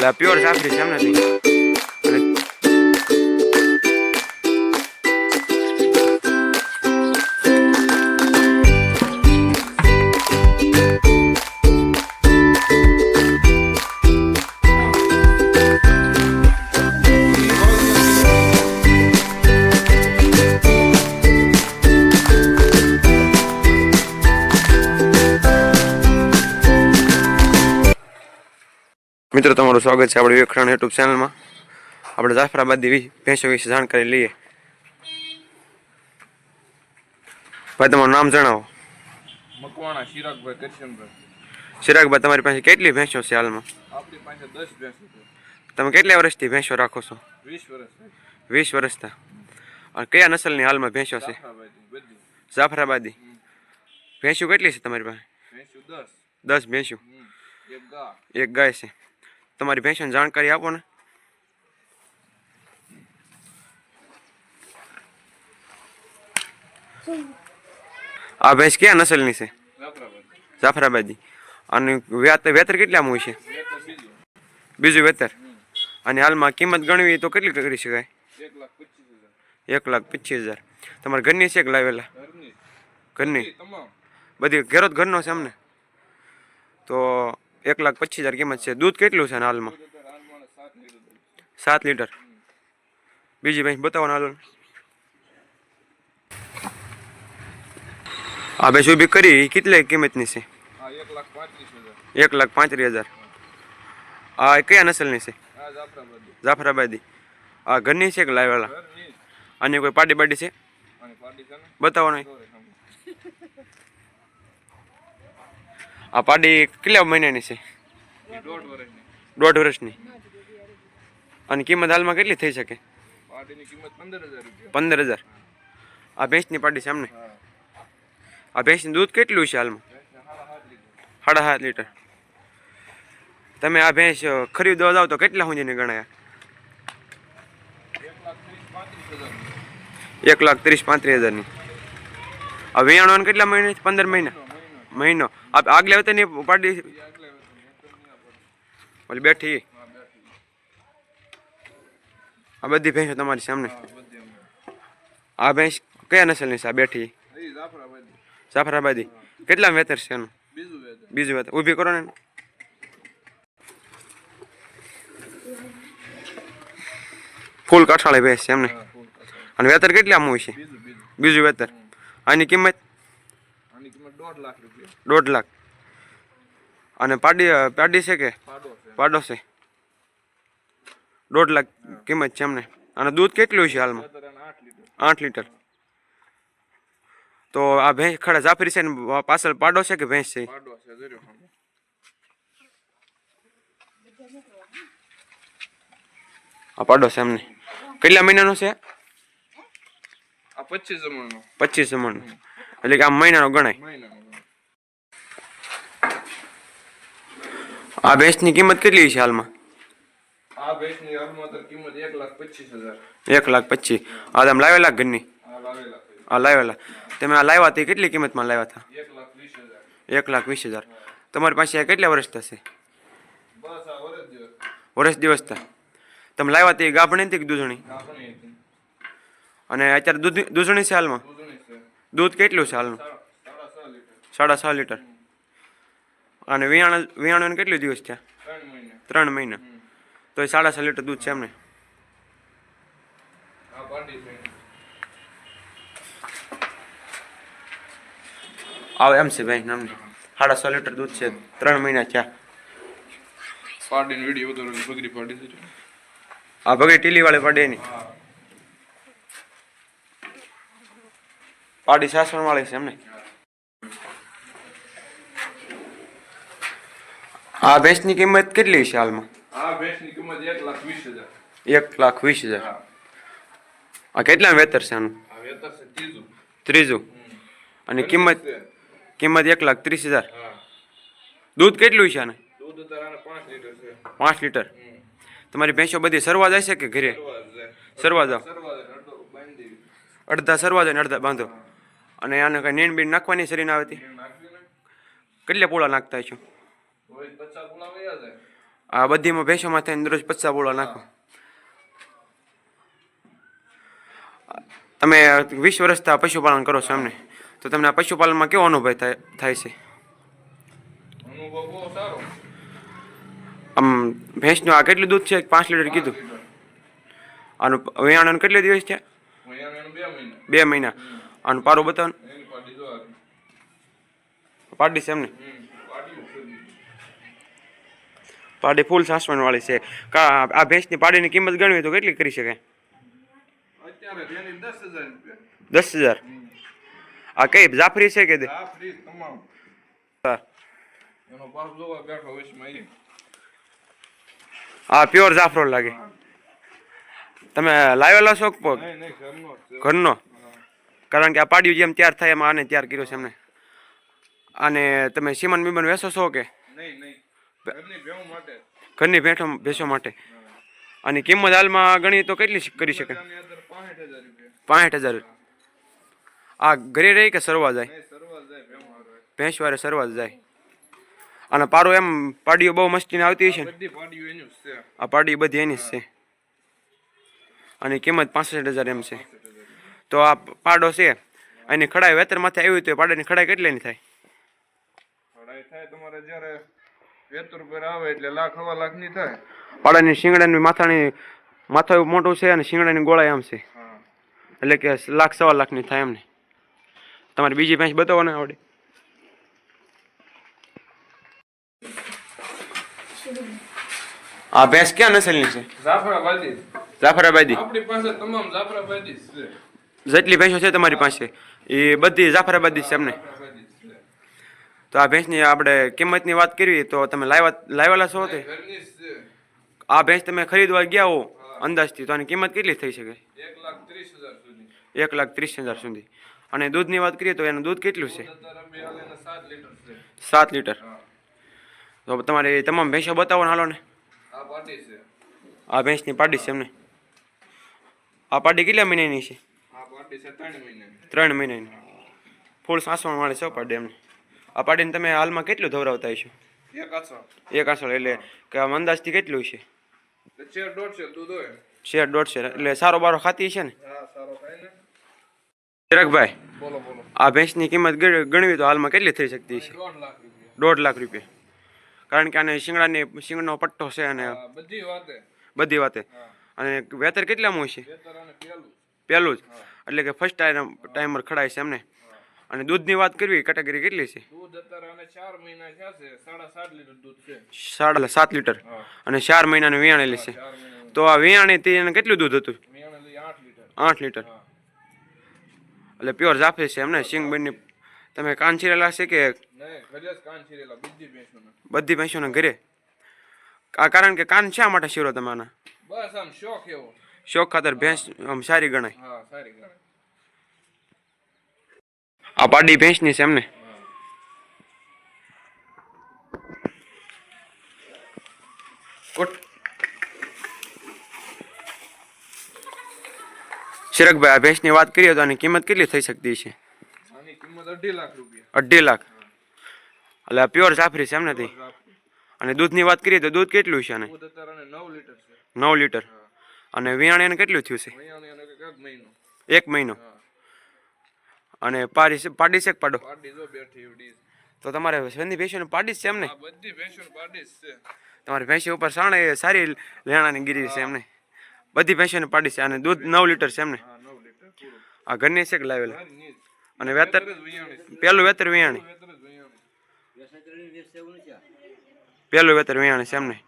એટલે પ્યોર સાફરી છે એમ નથી સ્વાગત છે આપણે વિવેકરણ યુટ્યુબ ચેનલમાં આપણે જાફરાબાદ જેવી ભેંસો વિશે જાણકારી લઈએ. ભાઈ તમારું નામ જણાવો. મકવાણા ચિરાગભાઈ કરશનભાઈ. ચિરાગભાઈ તમારી પાસે કેટલી ભેંસો છે હાલમાં? આપણી પાસે દસ ભેંસો છે. તમે કેટલા વર્ષથી ભેંસો રાખો છો? વીસ વર્ષ વીસ વર્ષથી. અને કયા નસલની હાલમાં ભેંસો છે? જાફરાબાદી ભેંસો કેટલી છે તમારી પાસે? ભેંસો દસ. દસ ભેંસો. એક ગાય છે. તમારી ભેંસોની જાણકારી આપો ને. આ ભેંસ કયા નસલની છે? જાફરાબાદી. અને વેતર કેટલામાં હોય છે? બીજું વેતર. અને હાલમાં કિંમત ગણવી તો કેટલી કરી શકાય? એક લાખ પચીસ હજાર. તમારા ઘરની છે કે લાવેલા? ઘરની. બધી ઘેરો ઘરનો છે અમને તો એક લાખ પચીસ હજાર કિંમત છે. દૂધ કેટલું છે હાલમાં? સાત લીટર. બીજી ભેંસ બતાવો ને હાલો આ ભેંસ ઊભી કરી. કેટલી કિંમતની છે? એક લાખ પાંત્રીસ હજાર. આ કયા નસલની છે? જાફરાબાદી. આ ઘરની છે કે લાવેલા અને આની કોઈ પાર્ટી પાર્ટી છે? અને પાડી છે ને બતાવો નહીં દોરે સામે. આ પાડી કેટલા મહિનાની છે? દોઢ વર્ષની. અને કિંમત હાલમાં કેટલી થઈ શકે? પંદર હજાર આ ભેંસની પાડી સામને આ ભેંસનું દૂધ કેટલું છે હાલમાં? સાડા સાત લીટર. તમે આ ભેંસ ખરીદવા જાવ તો કેટલા સુધીને ગણાયા? એક લાખ ત્રીસ પાંત્રીસ હજારની. આ વેયાણો કેટલા મહિના પંદર મહિના? મહિનો. આગલે વર્ષે એકદમ નહીં આપણે ઓલી બેઠી. આ બધી ભેંસો તમારી સામે. આ ભેંસ કયા નસલની છે? આ બેઠી. જાફરાબાદી. કેટલા વેતર છે એનું? બીજું વેતર. ઊભી કરો ને. ફૂલ કાઠાળી ભેંસ છે એમને. અને વેતર કેટલા હોય છે? બીજું વેતર. આની કિંમત? કિંમત દોઢ લાખ રૂપિયા. દોઢ લાખ. અને પાડી પાડી છે કે? પાડો છે. દોઢ લાખ કિંમત છે એમને. અને દૂધ કેટલું છે હાલમાં? આઠ લીટર. તો આ ભેંસ ખડા જાફરી છે ને પાછળ પાડો છે કે ભેંસ છે? પાડો છે આ પાડો છે એમને. કેટલા મહિનાનો છે? આ પચીસ જમણનો. પચીસ મણ એટલે કે આ મહિનાનો ગણાય. આ ભેંસની કિંમત કેટલી છે હાલમાં? આ ભેંસની હાલમાં તો કિંમત એક લાખ પચીસ હજાર. એક લાખ પચીસ. આ તમે લાવેલા ઘરની? આ લાવેલા. તમે આ લાવ્યા તે કેટલી કિંમતમાં લાવ્યા હતા? એક લાખ વીસ હજાર. તમારી પાસે આ કેટલા વર્ષ થશે? બસ આ વરસ દિવસ. વર્ષ દિવસ થા તમે લાવ્યા તે ગાભણી હતી કે દૂધણી. અને અત્યારે દૂધ દૂધણી છે હાલમાં? દૂધ કેટલું છે હાલનું? સાડા છ લીટર. છ અને વિયાણ વિયાણું કેટલું દિવસ થયા? ત્રણ મહિના. તો એ સાડા છ લીટર દૂધ છે એમને? છે આવે એમ છે ભાઈ નામની. સાડા છ લીટર દૂધ છે. ત્રણ મહિના થયા. પાડીને વીડિયો બગડી પાડી આ ટીલી વાળી પડે એની. પાડી સાસણ વાળી છે એમને. આ ભેંસની કિંમત કેટલી છે હાલમાં? આ ભેંસની કિંમત એક લાખ વીસ હજાર. એક લાખ વીસ હજાર. આ કેટલા વેતર છે આનું? આ વેતર છે ત્રીજું. ત્રીજું. અને કિંમત કિંમત એક લાખ ત્રીસ હજાર. દૂધ કેટલું છે આને? દૂધ પાંચ લીટર છે. પાંચ લીટર. તમારી ભેંસો બધી સરવા જાય છે કે ઘરે? સરવા જાવ. અડધા સરવા જાય ને અડધા બાંધો. અને આને કઈ નીણ બીણ નાખવાની શરીર આવે હતી? એને કેટલા પોળા નાખતા છો આ બધીમાં ભેંસોમાં થઈને દરરોજ પચાસ પોળા નાખો. તમે વીસ વર્ષથી પશુપાલન કરો છો એમને. તો તમને આ પશુપાલનમાં કેવો અનુભવ થાય છે? આમ ભેંસનું આ કેટલું દૂધ છે? પાંચ લીટર કીધું. આનું વેયાણ કેટલા દિવસ છે બે મહિના. આનું પારું બતાવો પાડી. પાડી છે એમને? પાડી ફૂલ સાસવણ વાળી છે. આ ભેંસની પાડીની કિંમત ગણવી તો કેટલી કરી શકાય? દસ હજાર આ કઈ જાફરી છે કે હા. પ્યોર જાફરો લાગે. તમે લાવેલા છો. ઘરનો. કારણ કે આ પાડ્યું જેમ તૈયાર થાય એમાં આને તૈયાર કર્યો છે એમને. અને તમે સીમન બીમન વેચો છો કે? ઘરની ભેંસો ભેંસો માટે. અને કિંમત હાલમાં ગણી તો કેટલી કરી શકે? બધાની અંદર 65,000 રૂપિયા. પાંઠ હજાર. આ ઘરે રહી કે સરવા જાય? ભેંસ વારે સરવા જાય. અને પારો એમ પાડીઓ બહુ મસ્તીને આવતી છે આ પાડીઓ એનું જ છે. આ પાડી બધી એની જ છે. અને કિંમત પાસઠ હજાર એમ છે. તો આ પાડો છે. એની ખડાઈ વેતરમાંથી આવી હોય તો પાડાની ખડાઈ કેટલાની થાય? ખડાઈ થાય તમારે જ્યારે વેતર પર આવે એટલે લાખ હવા લાખની થાય. પાડાની શિંગડાની માથાની માથા મોટું છે અને શિંગડાની ગોળાઈ આમ છે. એટલે કે લાખ સવા લાખની થાય એમને. તમારે બીજી ભેંસ બતાવો ને આવડે. આ ભેંસ ક્યાં નસલની છે? જાફરાબાદી. જાફરાબાદી. આપણી પાસે તમામ જાફરાબાદી છે. જેટલી ભેંસો છે તમારી પાસે, એ બધી જાફરાબાદી છે એમને. તો આ ભેંસની આપણે કિંમતની વાત કરવી તો તમે લાવ્યા લાવેલા છો તે? આ ભેંસ તમે ખરીદવા ગયા હો અંદાજથી, તો આની કિંમત કેટલી થઈ શકે? એક લાખ ત્રીસ હજાર સુધી. અને દૂધની વાત કરીએ તો એનું દૂધ કેટલું છે? સાત લીટર. તો તમારે તમામ ભેંસો બતાવો ને હાલો ને આ ભેંસની પાડી છે એમને. આ પાડી કેટલા મહિનાની છે? છે ત્રણ મહિનાની ત્રણ મહિનાની. ફૂલ સાસવણ વાળી છે પાડી એમને. આ પાડીને તમે હાલમાં કેટલું ધવરાવતા છો એક આસળ એક આસળ એટલે કે આમ અંદાજથી કેટલું છે? દૂધ હોય. શેર દોઢ શેર એટલે સારો બારો ખાતી છે ને? હા સારો ખાય ને. ચિરાગભાઈ બોલો બોલો. આ ભેંસની કિંમત ગણવી તો હાલમાં કેટલી થઈ શકતી છે દોઢ લાખ રૂપિયા. દોઢ લાખ રૂપિયા. કારણ કે આને શિંગડાની શિંગડનો પટ્ટો છે અને બધી વાતે. બધી વાતે. અને વેતર કેટલામાં હોય છે? પેલું જ. એટલે કે ફર્સ્ટ ટાઈમ ટાઈમર ખડાય છે એમને. અને દૂધની વાત કરવી કેટેગરી કેટલી છે? સાડા સાત લીટર અને ચાર મહિનાની વિયાણેલી છે. તો આ વિયાણી તે એને કેટલું દૂધ હતું? આઠ લીટર. એટલે પ્યોર જાફે છે એમને સિંગ બંને. તમે કાન છીરેલા છે કે બધી ભેંસોના. ઘરે? આ કારણ કે કાન શા માટે શીરો તમે બસ આમ શોખ એવો. શોખ ખાતર ભેંસ આમ સારી ગણાય. હા સારી ગણાય. આ પાડી ભેંસની છે એમને. શિરકભાઈ આ ભેંસની વાત કરીએ તો આની કિંમત કેટલી થઈ શકતી છે? આની કિંમત અઢી લાખ રૂપિયા. અઢી લાખ. એટલે પ્યોર જાફરી છે એમને નથી. અને દૂધની વાત કરીએ તો દૂધ કેટલું છે આને? નવ લીટર નવ લીટર. અને વિયાણે એને કેટલું થયું છે? એક મહિનો. એક મહિનો? હા. અને પાડી પાડી છે પાડો? તો તમારે સંધી ભેંસોને પાડી છે એમને આ બધી ભેંસો પાડી છે. તમારી ભેંસી ઉપર સાણે સારી લેણાની ગીરી છે એમને બધી ભેંસોને પાડી છે અને દૂધ નવ લીટર છે એમને આ ઘરની છે કે લાવેલા? અને વેતર. પહેલું વેતર વિયાણી પેલું પહેલું વેતર વિયાણી છે એમને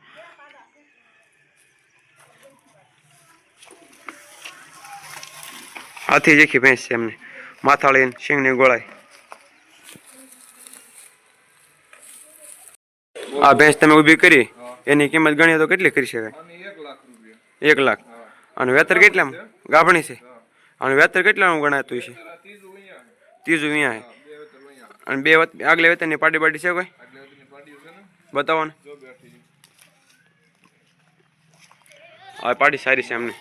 હાથી જેખી ભેંસ છે એમને. માથાળી ને શિંગની ગોળાઈ. આ ભેંસ તમે ઊભી કરી, એની કિંમત ગણીએ તો કેટલી કરી શકાય? એક લાખ. અને વેતર કેટલા ગાભણી છે. અને વેતર કેટલાનું ગણાતું છે ત્રીજું અહીંયા અને બે આગલે વેતરની પાડી પાડી છે કોઈ? બતાવો ને. આ પાડી સારી છે એમને.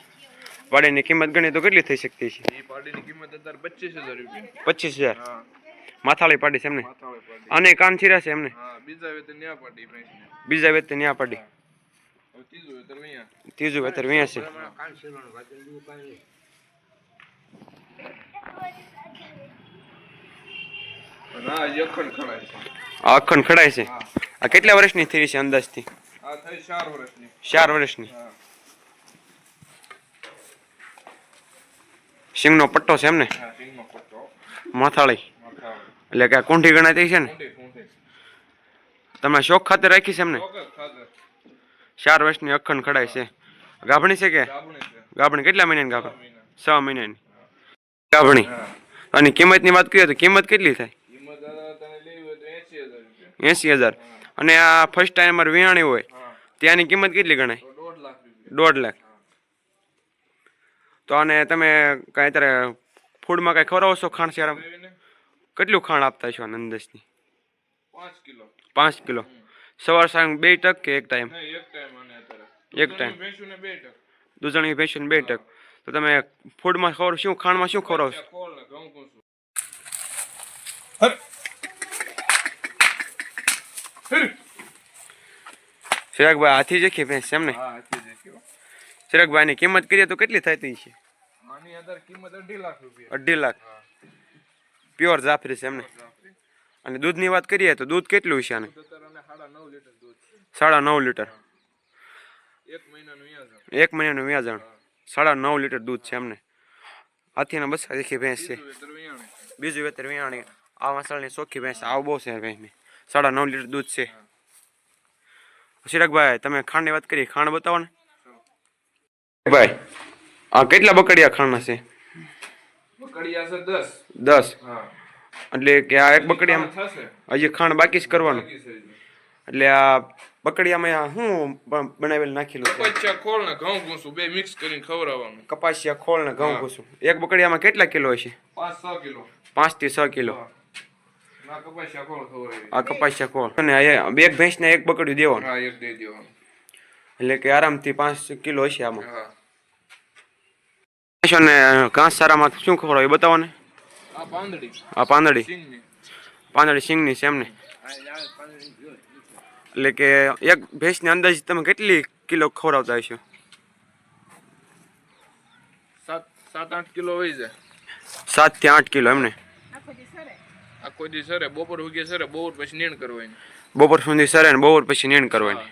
પાડીની કિંમત ગણી તો કેટલી થઈ શકતી છે એ પાડીની કિંમત અત્યારે પચીસ હજાર રૂપિયા. પચીસ હજાર? માથાળી પાડી છે એમને? અને પાડી. આને કાન છીરા છે એમને? બીજા વેતર ન્યા પાડી બીજા વેતર ન્યા પાડી. ત્રીજું વેતર ખડાય છે. આ અખંડ ખડાય છે? આ કેટલા વર્ષની થઈ છે અંદાજથી? ચાર વર્ષની. ચાર વર્ષની. સિંગનો પટ્ટો છે એમ ને? હા સિંગનો પટ્ટો. માથાળી. એટલે કે કુંઠી ગણાતી છે ને? તમે શોખ ખાતે રાખી છે એમને ચાર વર્ષની અખંડ ખડાય છે. ગાભણી છે કે? ગાભણી કેટલા મહિનાની ગાભણી છ મહિનાની. ગાભણી. અને કિંમતની વાત કરીએ તો કિંમત કેટલી થાય? એસી હજાર અને આ ફર્સ્ટ ટાઈમ અમારે વિયાણી હોય. ત્યાંની કિંમત કેટલી ગણાય? દોઢ લાખ. તો આને તમે કાંઈ અત્યારે ફૂડમાં કાંઈ ખવડાવો છો ખાણ શેરા કેટલું ખાણ આપતા છો આનંદસની પાંચ કિલો. પાંચ કિલો. સવાર સાંજ બે ટક કે એક ટાઈમ? એક ટાઈમ દૂધણી ભેંસું બે ટક. તો તમે ફૂડમાં ખવડાવો શું ખાણમાં શું ખવડાવો છો? ચિરાગભાઈ હાથી જેખી ભેંસ એમને? ચિરાગભાઈની કિંમત કરીએ તો કેટલી થતી છે? આની અત્યારે કિંમત અઢી લાખ રૂપિયા. અઢી લાખ. હા. પ્યોર જાફરી છે એમને. બાપરે. અને દૂધની વાત કરીએ તો દૂધ કેટલું છે આને? દૂધ અત્યારે આને સાડા નવ લીટર દૂધ છે. સાડા નવ લીટર. એક મહિનાનું અહીંયા જ એક મહિનાનું વ્યાજણ. સાડા નવ લીટર દૂધ છે એમને. હાથીના બસા દેખી ભેંસ છે. વેતર વિયાણે. છે બીજું વેતર વિયાણી. આ વાસળની ચોખ્ખી ભેંસ આવ બહુ છે ભેંસની સાડા નવ લીટર દૂધ છે. ચિરાગભાઈ તમે ખાંડની વાત કરી ખાંડ બતાવો ને. ભાઈ આ કેટલા બકડિયા ખાણ છે? બકડિયા છે દસ. હા. એટલે કે આ એક બકડિયામાં હજી ખાંડ બાકી જ કરવાનું. એટલે આ બકડિયામાં આ શું બનાવેલ નાખેલું કપાસિયા ખોળ ને ઘઉં ઘૂસું. બે મિક્સ કરીને ખવડાવવાનું. કપાસિયા ખોળ ને ઘઉં. ઘૂસું. એક બકડિયામાં કેટલા કિલો હશે? પાંચ છ કિલો. પાંચથી છ કિલો. હા. કપાસિયા ખોળ ખવડાવી આ કપાસિયા ખોળ. અને આ એક ભેંસને એક બકડિયું દેવાનું. હા એક દઈ દેવાનું. એટલે કે આરામથી પાંચ કિલો હશે આમાં. હા. અને ઘાસ સારામાં શું ખવડાવે એ બતાવો ને આ પાંદડી? પાંદડી સિંગની છે એમને એટલે કે એક ભેંસની અંદાજ તમે કેટલી કિલો ખવડાવતા હશો? સાત આઠ કિલો હોય છે સાતથી આઠ કિલો એમને આખો દી સરે. બપોર ઉગે સરે બપોર પછી નીણ કરવાની. બપોર સુધી સરે ને બપોર પછી નીણ કરવાની.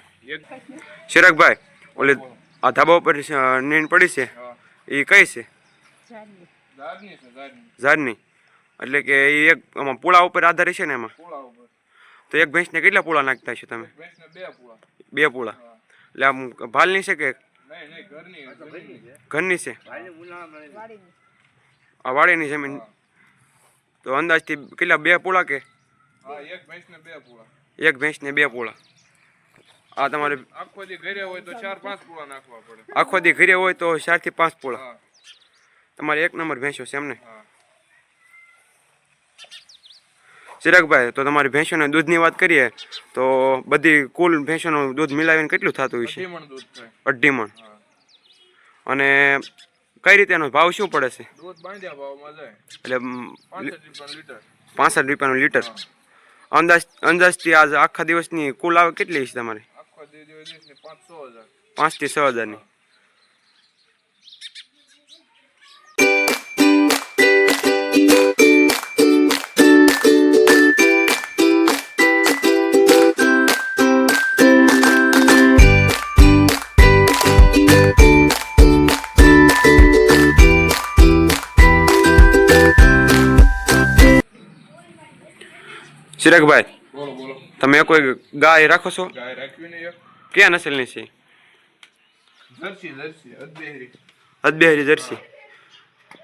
ચિરાગભાઈ ઓલી આ ધાબા ઉપર નીણ પડી છે? એ કઈ છે? ઝારની ઝાડની એટલે કે એ એક આમાં પૂળા ઉપર આધાર છે ને એમાં? તો એક ભેંસને કેટલા પૂળા નાખતા છો તમે? બે પૂળા. બે પૂળા. હા. એટલે આમ ભાલની છે કે? ઘરની ઘરની છે. ઘરની છે? આ વાડીની જમીન. તો અંદાજથી કેટલા બે પૂળા કે? એક ભેંસને બે એક ભેંસને બે પૂળા. આ તમારે આખો દી ઘરે હોય તો ચાર પાંચ પૂળા નાખવા પડે. આખો દી ઘરે હોય તો ચારથી પાંચ પૂળા. તમારે એક નંબર ભેંસો છે એમને ચિરાગભાઈ તો તમારી ભેંસોના દૂધની વાત કરીએ તો બધી કુલ ભેંસોનું દૂધ મિલાવીને કેટલું થતું છે. અઢી મણ. અને કઈ રીતે એનો ભાવ શું પડે છે? એટલે પાસઠ રૂપિયાનું લીટર. અંદાજ અંદાજથી આજ આખા દિવસની કુલ આવે કેટલી છે તમારી? આખો દી દિવસ દિવસની પાંચ છ હજાર પાંચથી છ હજારની ચિરાગભાઈ બોલો બોલો તમે કોઈ ગાય રાખો છો? ગાય રાખવી ને એક. કયા નસલની છે? જર્સી જર્સી અદબેહરી અદબેહરી જર્સી.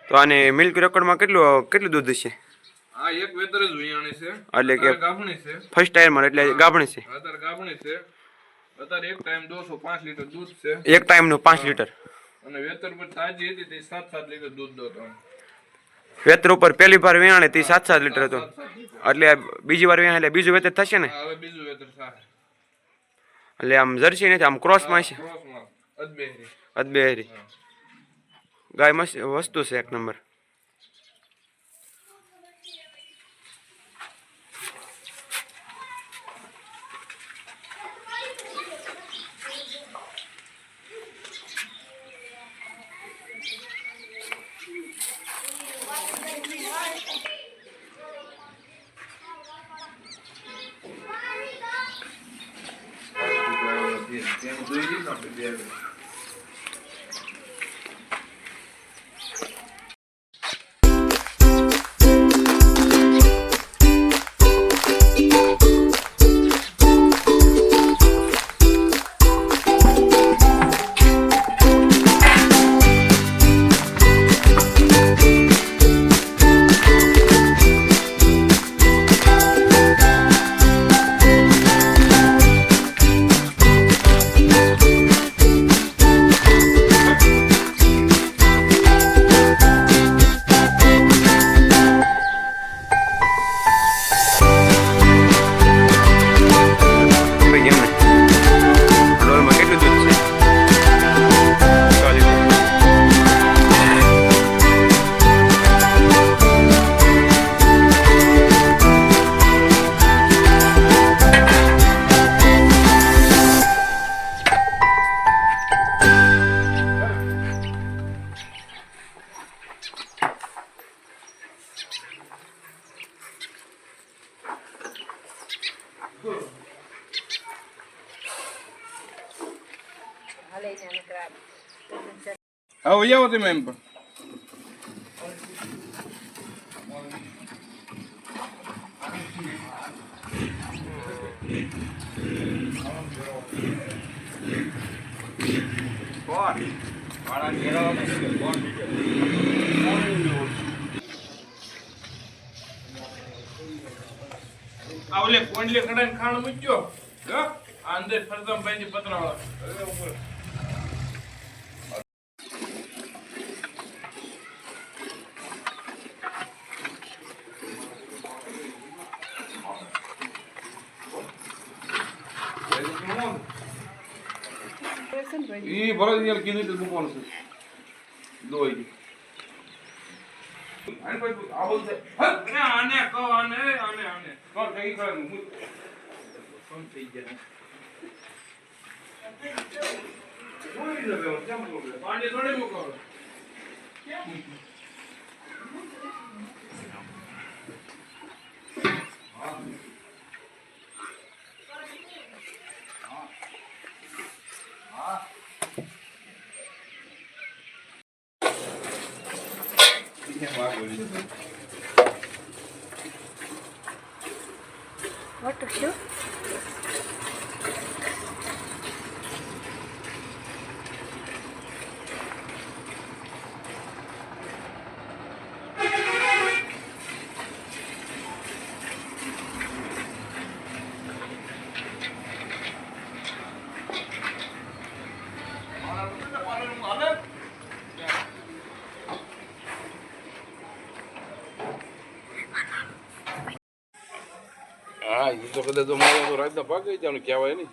તો આને મિલ્ક રેકોર્ડમાં કેટલું કેટલું દૂધ છે? આ એક વેતર જ વિયાણી છે. એટલે કે- ગાભણી છે. ફર્સ્ટ ટાઈમમાં એટલે ગાભણી છે. અત્યારે ગાભણી છે. અત્યારે એક ટાઈમ દોસો પાંચ લીટર દૂધ છે. એક ટાઈમનું પાંચ લીટર. અને વેતર પર તાજી હતી તે સાત સાત લીટર દૂધ દોતો વેતર ઉપર પહેલી વાર વેચાણે તે સાત સાત લીટર હતું. એટલે બીજી વાર વેચાણે એટલે બીજું વેતર થશે ને? એટલે આમ જર્સી નથી આમ ક્રોસમાં છે. અદબેહરી ગાય મસ્ત વસ્તુ છે એક number. incluir y no perderlo. આવો આવો તમે એમ પણ આ ઓલે કોંડલે કડાઈને ખાણ મૂક્યો. હો? અંદર ફરદમ ભાઈ પતરાવાળા. ઈ ભરત યાર કીધું એટલે મૂકવાનું છે દોઈ આને પછી આ બોલ છે ને આને કહો આને આને આને કર કઈ કરે હું કોણ થઈ ગયા કોઈ ન બેવ કેમ બોલે પાણી થોડે મૂકો કેમ What Mm-hmm. તો કદાચ તો મારે તો રાતના ભાગે જવાનું કહેવાય નહીં.